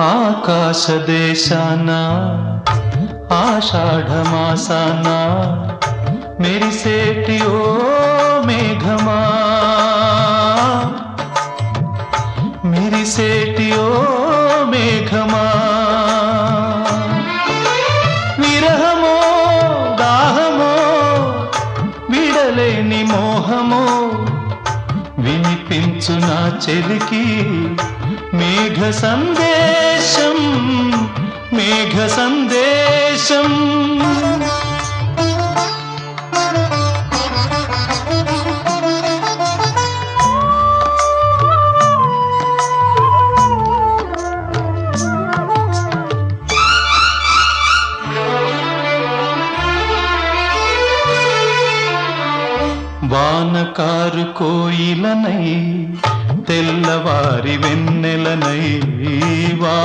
ఆకాశ దేశాన ఆషాఢమాసాన మెరిసేటి ఓ మేఘమా. మెరిసేటి ఓ మేఘమా. విరహమో దాహమో విడలేని మోహమో వినిపించు నా చెలికి మేఘ సందే మేఘ సందేశం వానకారు కోయిలనై తెల్లవారి వెన్నెలనై వా